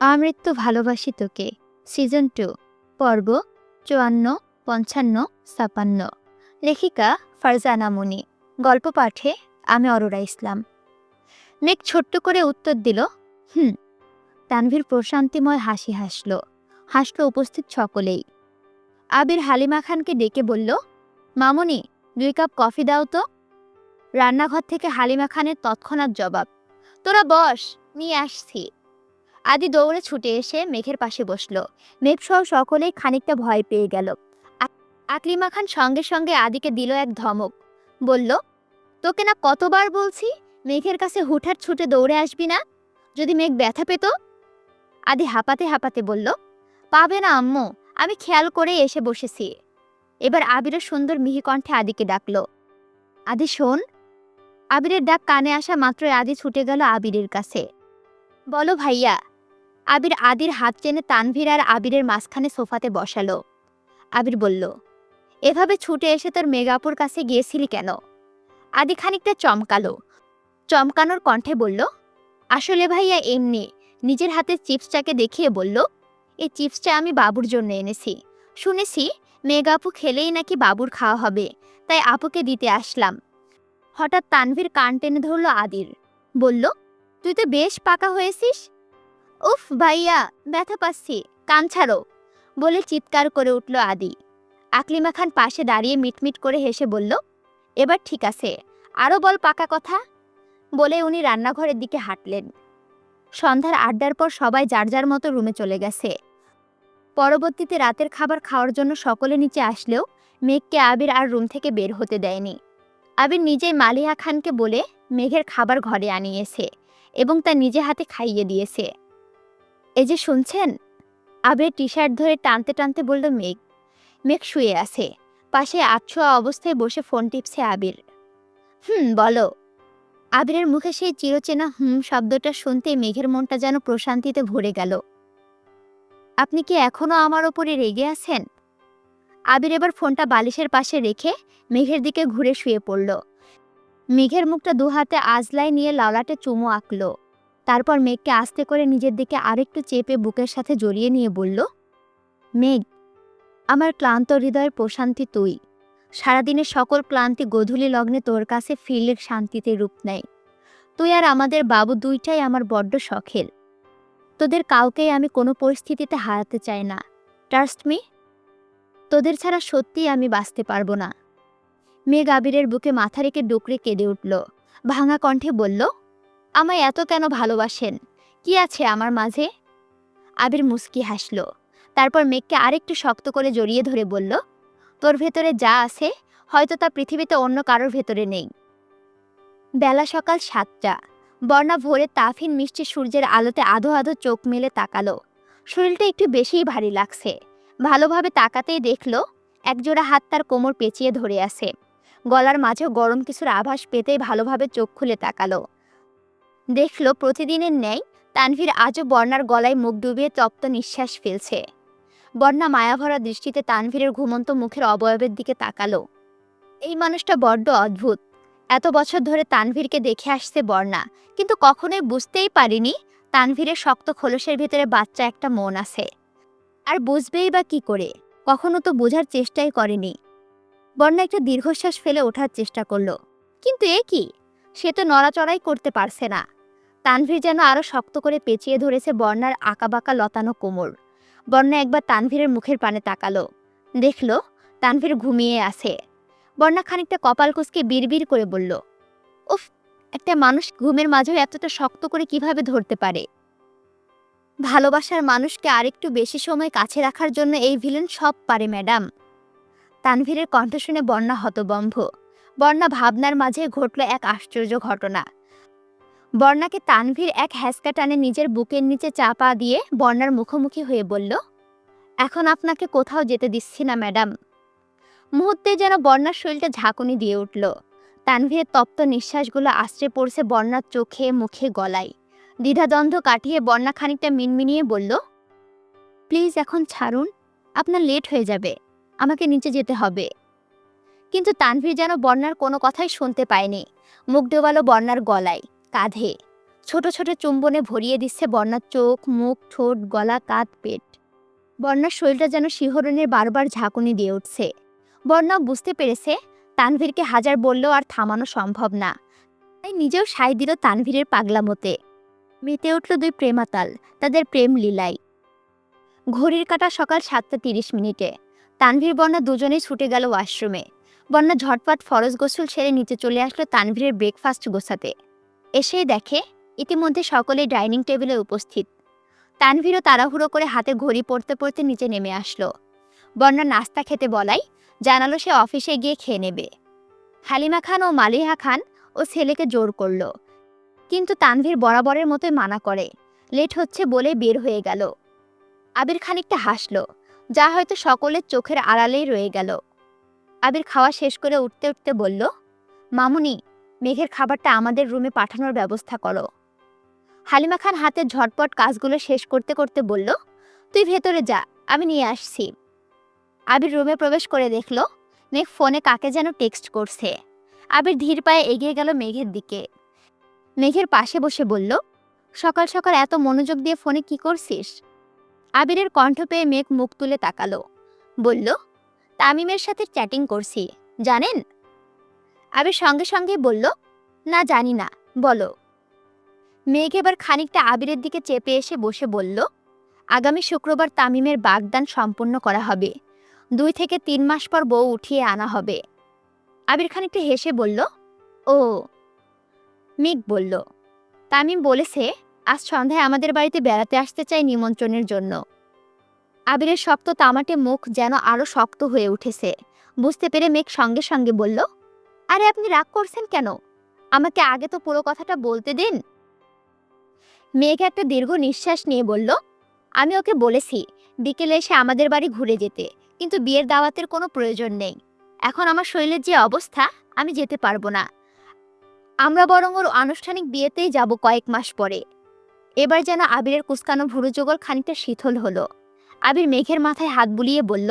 আমৃত্যু ভালোবাসি তোকে। Season two. পর্ব চুয়ান্ন, পঞ্চান্ন, ছাপান্ন। লেখিকা ফারজানা মুনি। গল্প পাঠে আমি অরোরা ইসলাম। মেঘ ছোট্ট করে উত্তর দিল, হুম। তানভীর প্রশান্তিময় হাসি হাসল। হাসল উপস্থিত সকলেই। আবির হালিমা খানকে ডেকে বলল, মামুনি, দুই কাপ কফি দাও তো। রান্নাঘর থেকে হালিমা খানের তৎক্ষণাৎ জবাব, তোরা বস, নিয়ে আসছি। আদি দৌড়ে ছুটে এসে মেঘের পাশে বসল। মেঘসহ সকলেই খানিকটা ভয় পেয়ে গেল। আকলিমা খান সঙ্গে সঙ্গে আদিকে দিল এক ধমক। বলল, তোকে না কতবার বলছি, মেঘের কাছে হুঠার ছুটে দৌড়ে আসবি না? যদি মেঘ ব্যথা পেত? আদি হাঁপাতে হাঁপাতে বলল, পাবে না আম্মু, আমি খেয়াল করে এসে বসেছি। এবার আবিরের সুন্দর মিহি কণ্ঠে আদিকে ডাকলো, আদি শোন, আবিরের ডাক কানে আসা মাত্রই আদি ছুটে গেল আবিরের কাছে। বলো ভাইয়া আবির আদির হাত টেনে তানভীর আর আবিরের মাঝখানে সোফাতে বসালো। আবির বলল, এভাবে ছুটে এসে তোর মেগাপুর কাছে গিয়েছিলি কেন? আদি খানিকটা চমকালো। চমকানোর কণ্ঠে বলল, আসলে ভাইয়া এমনি, নিজের হাতে চিপসটাকে দেখিয়ে বলল, এই চিপসটা আমি বাবুর জন্য এনেছি। শুনেছি মেগাপু খেলেই নাকি বাবুর খাওয়া হবে, তাই আপুকে দিতে আসলাম। হঠাৎ তানভীর কান টেনে ধরল আদির। বলল, তুই তো বেশ পাকা হয়েছিস উফ ভাইয়া, ব্যথা পাচ্ছি, কান ছাড়ো, বলে চিৎকার করে উঠল আদি। আকলিমা খান পাশে দাঁড়িয়ে মিটমিট করে হেসে বলল, এবার ঠিক আছে আরও বল পাকা কথা? বলে উনি রান্নাঘরের দিকে হাঁটলেন। সন্ধ্যার আড্ডার পর সবাই যার যার মতো রুমে চলে গেছে। পরবর্তীতে রাতের খাবার খাওয়ার জন্য সকলে নিচে আসলেও মেঘকে আবির আর রুম থেকে বের হতে দেয়নি। আবির নিজেই মালিহা খানকে বলে মেঘের খাবার ঘরে আনিয়েছে এবং তা নিজে হাতে খাইয়ে দিয়েছে। এই যে শুনছেন? আবির টি শার্ট ধরে টানতে টানতে বলল, মেঘ মেঘ শুয়ে আছে। পাশে আটছোয়া অবস্থায় বসে ফোন টিপছে আবির। হুম, বলো। আবিরের মুখে সেই চিরচেনা হুম শব্দটা শুনতে মেঘের মনটা যেন প্রশান্তিতে ভরে গেল। আপনি কি এখনও আমার ওপরে রেগে আছেন? আবির এবার ফোনটা বালিশের পাশে রেখে মেঘের দিকে ঘুরে শুয়ে পড়ল। মেঘের মুখটা দু হাতে আজলাই নিয়ে লালাটে চুমু আঁকলো। তারপর মেঘকে আস্তে করে নিজের দিকে আরেকটু চেপে বুকের সাথে জড়িয়ে নিয়ে বলল, মেঘ, আমার ক্লান্ত হৃদয়ের প্রশান্তি তুই। সারাদিনের সকল ক্লান্তি গধূলি লগ্নে তোর কাছে ফিরলে শান্তিতে রূপ নেয়। তুই আর আমাদের বাবু দুইটাই আমার বড্ড শখের। তোদের কাউকেই আমি কোনো পরিস্থিতিতে হারাতে চাই না। Trust me? তোদের ছাড়া সত্যিই আমি বাঁচতে পারব না। মেঘ আবিরের বুকে মাথা রেখে ডুকরে কেঁদে উঠল। ভাঙা কণ্ঠে বলল আমায় এত কেন ভালোবাসেন? কি আছে আমার মাঝে? আবির মুস্কি হাসল, তারপর মেঘকে আরেকটু শক্ত করে জড়িয়ে ধরে বলল, তোর ভেতরে যা আছে, হয়তো তা পৃথিবীতে অন্য কারোর ভেতরে নেই। বেলা সকাল সাতটা, বর্ণা ভোরে তাফিন মিষ্টি সূর্যের আলোতে আধো আধো চোখ মেলে তাকালো। শরীরটা একটু বেশিই ভারী লাগছে। ভালোভাবে তাকাতেই দেখল, একজোড়া হাত তার কোমর পেঁচিয়ে ধরে আছে। গলার মাঝেও গরম কিছুর আভাস পেতেই ভালোভাবে চোখ খুলে তাকালো। দেখল প্রতিদিনের ন্যায় তানভীর আজও বর্ণার গলায় মুখ ডুবিয়ে তপ্ত নিঃশ্বাস ফেলছে। বর্ণা মায়াভরা দৃষ্টিতে তানভীরের ঘুমন্ত মুখের অবয়বের দিকে তাকালো। এই মানুষটা বড্ড অদ্ভুত। এত বছর ধরে তানভীরকে দেখে আসছে বর্ণা, কিন্তু কখনোই বুঝতেই পারিনি তানভীরের শক্ত খোলসের ভেতরে বাচ্চা একটা মন আছে। আর বুঝবেই বা কি করে? কখনো তো বোঝার চেষ্টাই করেনি। বর্ণা একটা দীর্ঘশ্বাস ফেলে ওঠার চেষ্টা করল। কিন্তু এ কি? সে তো নড়াচড়াই করতে পারছে না। তানভীর যেন আরও শক্ত করে পেঁচিয়ে ধরেছে বর্ণার আঁকাবাঁকা লতানো কোমর। বর্ণা একবার তানভীরের মুখের পানে তাকালো। দেখল, তানভীর ঘুমিয়ে আছে। বর্ণা খানিকটা কপাল কুচকে বিড়বিড় করে বলল, উফ, একটা মানুষ ঘুমের মাঝেও এতটা শক্ত করে কীভাবে ধরতে পারে? ভালোবাসার মানুষকে আরেকটু বেশি সময় কাছে রাখার জন্য এই ভিলেন সব পারে, ম্যাডাম। তানভীরের কণ্ঠ শুনে বর্ণা হতবম্ভ। বর্ণা ভাবনার মাঝে ঘটল এক আশ্চর্য ঘটনা। বর্ণাকে তানভীর এক হ্যাসকা টানে নিজের বুকের নিচে চাপা দিয়ে বর্ণার মুখোমুখি হয়ে বলল, এখন আপনাকে কোথাও যেতে দিচ্ছি না, ম্যাডাম। মুহূর্তে যেন বর্ণার শরীরটা ঝাঁকুনি দিয়ে উঠল। তানভীরের তপ্ত নিঃশ্বাসগুলো আশ্রে পড়ছে বর্ণার চোখে, মুখে, গলায়। দ্বিধাদ্বন্দ্ব কাটিয়ে বর্ণা খানিকটা মিনমিনিয়ে বলল, প্লিজ এখন ছাড়ুন, আপনার লেট হয়ে যাবে। আমাকে নিচে যেতে হবে। কিন্তু তানভীর যেন বর্ণার কোনো কথাই শুনতে পায়নি। মুখ ডোবালো বর্ণার গলায়, কাঁধে। ছোট ছোট চুম্বনে ভরিয়ে দিচ্ছে বন্যার চোখ, মুখ, ঠোঁট, গলা, কাঁধ, পেট। বন্যার শরীরটা যেন শিহরণের বারবার ঝাঁকুনি দিয়ে উঠছে। বন্যা বুঝতে পেরেছে, তানভীরকে হাজার বললেও আর থামানো সম্ভব না। তাই নিজেও সাই দিল তানভীরের পাগলামতে। মেতে উঠল দুই প্রেমাতাল, তাদের প্রেম লীলায়। ঘড়ির কাটা সকাল সাতটা তিরিশ মিনিটে। তানভীর বন্যা দুজনেই ছুটে গেল ওয়াশরুমে। বন্যা ঝটপট ফরজ গোসল ছেড়ে নিচে চলে আসলো তানভীরের ব্রেকফাস্ট গোছাতে। এসেই দেখে ইতিমধ্যে সকলেই ডাইনিং টেবিলে উপস্থিত। তানভীরও তাড়াহুড়ো করে হাতে ঘড়ি পড়তে পড়তে নিচে নেমে আসলো। বন্যা নাস্তা খেতে বলাই জানালো সে অফিসে গিয়ে খেয়ে নেবে। হালিমা খান ও মালিহা খান ও ছেলেকে জোর করল। কিন্তু তানভীর বরাবরের মতোই মানা করে। লেট হচ্ছে বলে বের হয়ে গেল। আবির খানিকটা হাসলো। যা হয়তো সকলের চোখের আড়ালেই রয়ে গেল। আবির খাওয়া শেষ করে উঠতে উঠতে বলল, মামুনি, মেঘের খাবারটা আমাদের রুমে পাঠানোর ব্যবস্থা করো। হালিমা খান হাতে ঝটপট কাজগুলো শেষ করতে করতে বলল, তুই ভেতরে যা, আমি নিয়ে আসছি। আবির রুমে প্রবেশ করে দেখল, মেঘ ফোনে কাকে যেন টেক্সট করছে। আবির ধীর পায়ে এগিয়ে গেল মেঘের দিকে। মেঘের পাশে বসে বলল, সকাল সকাল এত মনোযোগ দিয়ে ফোনে কি করছিস? আবিরের কণ্ঠ পেয়ে মেঘ মুখ তুলে তাকালো, বলল তামিমের সাথে চ্যাটিং করছি, জানেন? আবির সঙ্গে সঙ্গে বলল, না, জানি না, বলো। মেঘ এবার খানিকটা আবিরের দিকে চেপে এসে বসে বলল, আগামী শুক্রবার তামিমের বাগদান সম্পূর্ণ করা হবে। দুই থেকে তিন মাস পর বউ উঠিয়ে আনা হবে। আবির খানিকটা হেসে বলল, ও। মেঘ বলল, তামিম বলেছে, আজ সন্ধ্যায় আমাদের বাড়িতে বেড়াতে আসতে চাই নিমন্ত্রণের জন্য। আবিরের শক্ত তামাটে মুখ যেন আরও শক্ত হয়ে উঠেছে। বুঝতে পেরে মেঘ সঙ্গে সঙ্গে বলল, আরে আপনি রাগ করছেন কেন? আমাকে আগে তো পুরো কথাটা বলতে দিন। মেঘ একটা দীর্ঘ নিঃশ্বাস নিয়ে বলল, আমি ওকে বলেছি বিকেলে এসে আমাদের বাড়ি ঘুরে যেতে, কিন্তু বিয়ের দাওয়াতের কোনো প্রয়োজন নেই। এখন আমার শরীরের যে অবস্থা, আমি যেতে পারব না। আমরা বরং ওর আনুষ্ঠানিক বিয়েতেই যাব কয়েক মাস পরে। এবার যেন আবিরের কুস্কানো ভুরু খানিকটা শীতল হলো। আবির মেঘের মাথায় হাত বুলিয়ে বলল,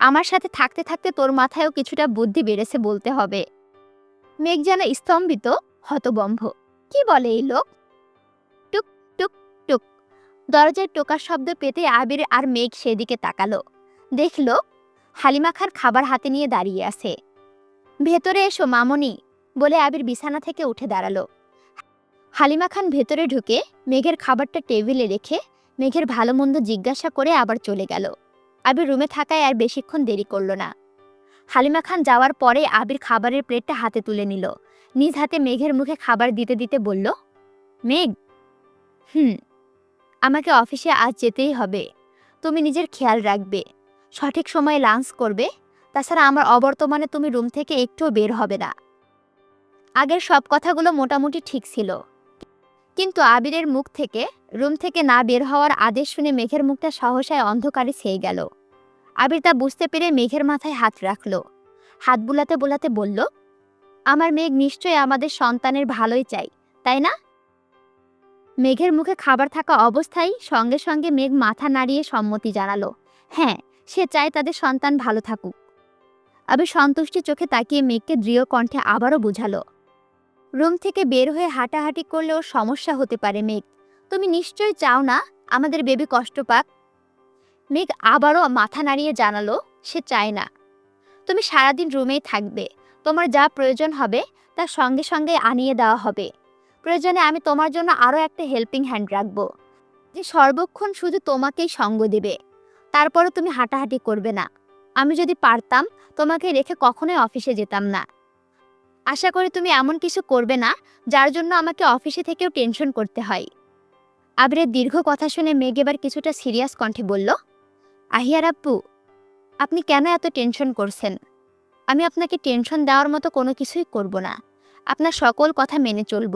আমার সাথে থাকতে থাকতে তোর মাথায়ও কিছুটা বুদ্ধি বেড়েছে বলতে হবে। মেঘ যেন স্তম্ভিত, হতবম্ভ। কি বলে এই লোক? টুক টুক টুক। দরজায় টোকার শব্দ পেতে আবির আর মেঘ সেদিকে তাকালো। দেখল, হালিমা খান খাবার হাতে নিয়ে দাঁড়িয়ে আছে। ভেতরে এসো, মামনি, বলে আবির বিছানা থেকে উঠে দাঁড়াল। হালিমা খান ভেতরে ঢুকে মেঘের খাবারটা টেবিলে রেখে মেঘের ভালো মন্দ জিজ্ঞাসা করে আবার চলে গেল। আবির রুমে থাকায় আর বেশিক্ষণ দেরি করল না। হালিমা খান যাওয়ার পরে আবির খাবারের প্লেটটা হাতে তুলে নিল। নিজ হাতে মেঘের মুখে খাবার দিতে দিতে বলল, মেঘ, হুম, আমাকে অফিসে আজ যেতেই হবে। তুমি নিজের খেয়াল রাখবে। সঠিক সময়ে লাঞ্চ করবে। তাছাড়া আমার অবর্তমানে তুমি রুম থেকে একটুও বের হবে না। আগের সব কথাগুলো মোটামুটি ঠিক ছিল। কিন্তু আবিরের মুখ থেকে, রুম থেকে না বের হওয়ার আদেশ শুনে মেঘের মুখটা সহসায় অন্ধকারে ছেয়ে গেল। আবির তা বুঝতে পেরে মেঘের মাথায় হাত রাখল। হাত বুলাতে বোলাতে বলল, আমার মেঘ নিশ্চয়ই আমাদের সন্তানের ভালোই চাই, তাই না? মেঘের মুখে খাবার থাকা অবস্থায় সঙ্গে সঙ্গে মেঘ মাথা নাড়িয়ে সম্মতি জানালো হ্যাঁ সে চায় তাদের সন্তান ভালো থাকুক। আবির সন্তুষ্টি চোখে তাকিয়ে মেঘকে দৃঢ় কণ্ঠে আবারও বুঝালো রুম থেকে বের হয়ে হাঁটাহাঁটি করলেও সমস্যা হতে পারে, মেঘ। তুমি নিশ্চয়ই চাও না আমাদের বেবি কষ্ট পাক? মেঘ আবারও মাথা নাড়িয়ে জানালো, সে চায় না। তুমি সারাদিন রুমেই থাকবে, তোমার যা প্রয়োজন হবে তা সঙ্গে সঙ্গে আনিয়ে দেওয়া হবে। প্রয়োজনে আমি তোমার জন্য আরও একটা হেল্পিং হ্যান্ড রাখব। যে সর্বক্ষণ শুধু তোমাকেই সঙ্গ দেবে, তারপরও তুমি হাঁটাহাঁটি করবে না। আমি যদি পারতাম, তোমাকে রেখে কখনোই অফিসে যেতাম না। আশা করি তুমি এমন কিছু করবে না, যার জন্য আমাকে অফিসে থেকেও টেনশন করতে হয়। আবিরের দীর্ঘ কথা শুনে মেঘ এবার কিছুটা সিরিয়াস কণ্ঠে বলল, আহিয়ার আব্বু, আপনি কেন এত টেনশন করছেন? আমি আপনাকে টেনশন দেওয়ার মতো কোনো কিছুই করব না। আপনার সকল কথা মেনে চলব।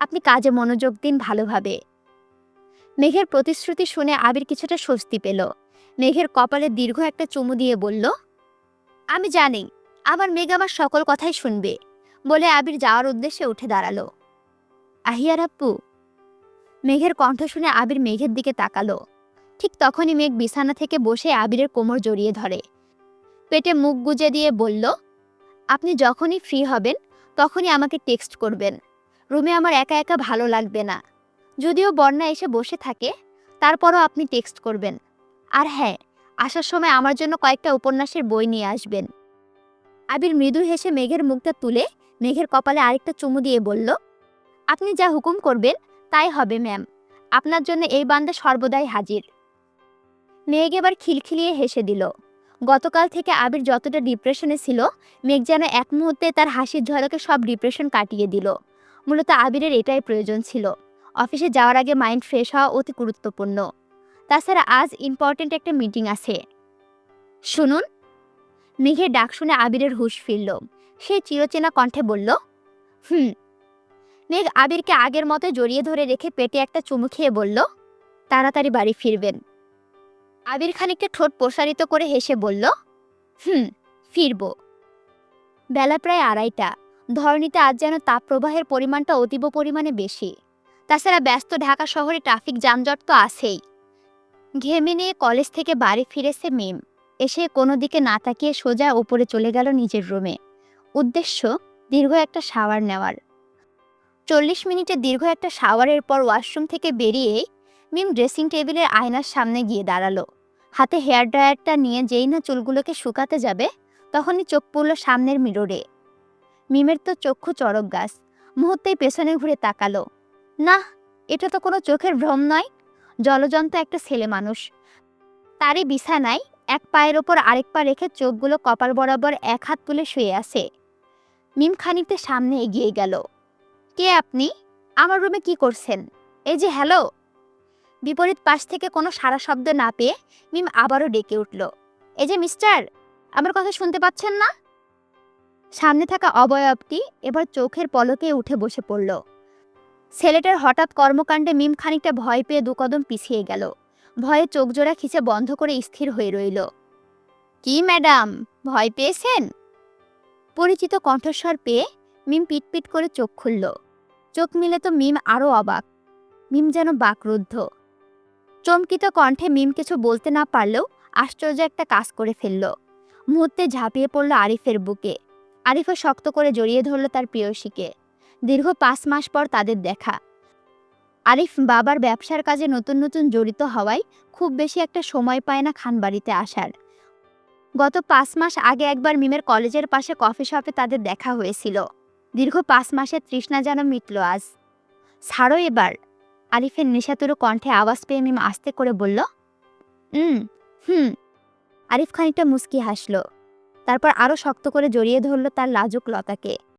আপনি কাজে মনোযোগ দিন ভালোভাবে। মেঘের প্রতিশ্রুতি শুনে আবির কিছুটা স্বস্তি পেল। মেঘের কপালে দীর্ঘ একটা চুমু দিয়ে বলল, আমি জানি, আমার মেঘ আমার সকল কথাই শুনবে। বলে আবির যাওয়ার উদ্দেশ্যে উঠে দাঁড়াল। আহিয়ার আপ্পু মেঘের কণ্ঠ শুনে আবির মেঘের দিকে তাকালো। ঠিক তখনই মেঘ বিছানা থেকে বসে আবিরের কোমর জড়িয়ে ধরে। পেটে মুখ গুজে দিয়ে বলল, আপনি যখনই ফ্রি হবেন, তখনই আমাকে টেক্সট করবেন। রুমে আমার একা একা ভালো লাগবে না। যদিও বন্যা এসে বসে থাকে, তারপরও আপনি টেক্সট করবেন। আর হ্যাঁ আসার সময় আমার জন্য কয়েকটা উপন্যাসের বই নিয়ে আসবেন। আবির মৃদু হেসে মেঘের মুখটা তুলে মেঘের কপালে আরেকটা চুমু দিয়ে বলল, আপনি যা হুকুম করবেন, তাই হবে, ম্যাম। আপনার জন্য এই বান্দা সর্বদাই হাজির। মেঘ এবার খিলখিলিয়ে হেসে দিল। গতকাল থেকে আবির যতটা ডিপ্রেশনে ছিল, মেঘ যেন এক মুহূর্তে তার হাসির ঝলকে সব ডিপ্রেশন কাটিয়ে দিল। মূলত আবিরের এটাই প্রয়োজন ছিল। অফিসে যাওয়ার আগে মাইন্ড ফ্রেশ হওয়া অতি গুরুত্বপূর্ণ। তাছাড়া আজ ইম্পর্ট্যান্ট একটা মিটিং আছে। শুনুন। মেঘের ডাক শুনে আবিরের হুঁশ ফিরল। সে চিরচেনা কণ্ঠে বলল, হুম। মেঘ আবিরকে আগের মতো জড়িয়ে ধরে রেখে পেটে একটা চুমু খেয়ে বলল, তাড়াতাড়ি বাড়ি ফিরবেন। আবির খানিকটা ঠোঁট প্রসারিত করে হেসে বলল, হুম, ফিরব। বেলা প্রায় আড়াইটা। ধরণীতে আজ যেন তাপপ্রবাহের পরিমাণটা অতীব পরিমাণে বেশি। তাছাড়া ব্যস্ত ঢাকা শহরে ট্রাফিক যানজট তো আছেই। ঘেমে নিয়ে কলেজ থেকে বাড়ি ফিরেছে মেম। এসে কোনো দিকে না তাকিয়ে সোজা ওপরে চলে গেল নিজের রুমে। উদ্দেশ্য, দীর্ঘ একটা শাওয়ার নেওয়ার। চল্লিশ মিনিটে দীর্ঘ একটা শাওয়ারের পর ওয়াশরুম থেকে বেরিয়ে মিম ড্রেসিং টেবিলের আয়নার সামনে গিয়ে দাঁড়াল। হাতে হেয়ার ড্রায়ারটা নিয়ে যেই না চুলগুলোকে শুকাতে যাবে, তখনই চোখ পড়ল সামনের মিররে। মিমের তো চক্ষু চড়ক গাছ, মুহূর্তেই পেছনে ঘুরে তাকালো। না, এটা তো কোনো চোখের ভ্রম নয়। জলজন্ত একটা ছেলে মানুষ। তারই বিছানায় এক পায়ের ওপর আরেক পা রেখে চোখগুলো কপাল বরাবর এক হাত তুলে শুয়ে আছে। মিম খানিকতে সামনে এগিয়ে গেল। কে আপনি? আমার রুমে কি করছেন? এই যে, হ্যালো? বিপরীত পাশ থেকে কোনো সারা শব্দ না পেয়ে মিম আবারও ডেকে উঠল। এই যে, মিস্টার, আমার কথা শুনতে পাচ্ছেন না? সামনে থাকা অবয়বটি এবার চোখের পলকে উঠে বসে পড়ল। ছেলেটার হঠাৎ কর্মকাণ্ডে মিম খানিকটা ভয় পেয়ে দুকদম পিছিয়ে গেল। ভয়ে চোখ জোড়া খিচে বন্ধ করে স্থির হয়ে রইল। কি, ম্যাডাম? ভয় পেয়েছেন? পরিচিত কণ্ঠস্বর পেয়ে মিম পিটপিট করে চোখ খুলল। চোখ মিলে তো মিম আরও অবাক। মিম যেন বাকরুদ্ধ। চমকিত কণ্ঠে মিম কিছু বলতে না পারলেও আশ্চর্য একটা কাজ করে ফেলল। মুহূর্তে ঝাঁপিয়ে পড়ল আরিফের বুকে। আরিফও শক্ত করে জড়িয়ে ধরল তার প্রেয়সীকে। দীর্ঘ পাঁচ মাস পর তাদের দেখা। আরিফ বাবার ব্যবসার কাজে নতুন নতুন জড়িত হওয়ায় খুব বেশি একটা সময় পায় না খানবাড়িতে আসার। গত পাঁচ মাস আগে একবার মিমের কলেজের পাশে কফি শপে তাদের দেখা হয়েছিল। দীর্ঘ পাঁচ মাসের তৃষ্ণা যেন মিটল আজ। ছাড়ো এবার। আরিফের নেশাতুরো কণ্ঠে আওয়াজ পেয়ে মিম আস্তে করে বলল হুম হুম। আরিফ খানিকটা মুস্কি হাসল। তারপর আরও শক্ত করে জড়িয়ে ধরল তার লাজুক লতাকে।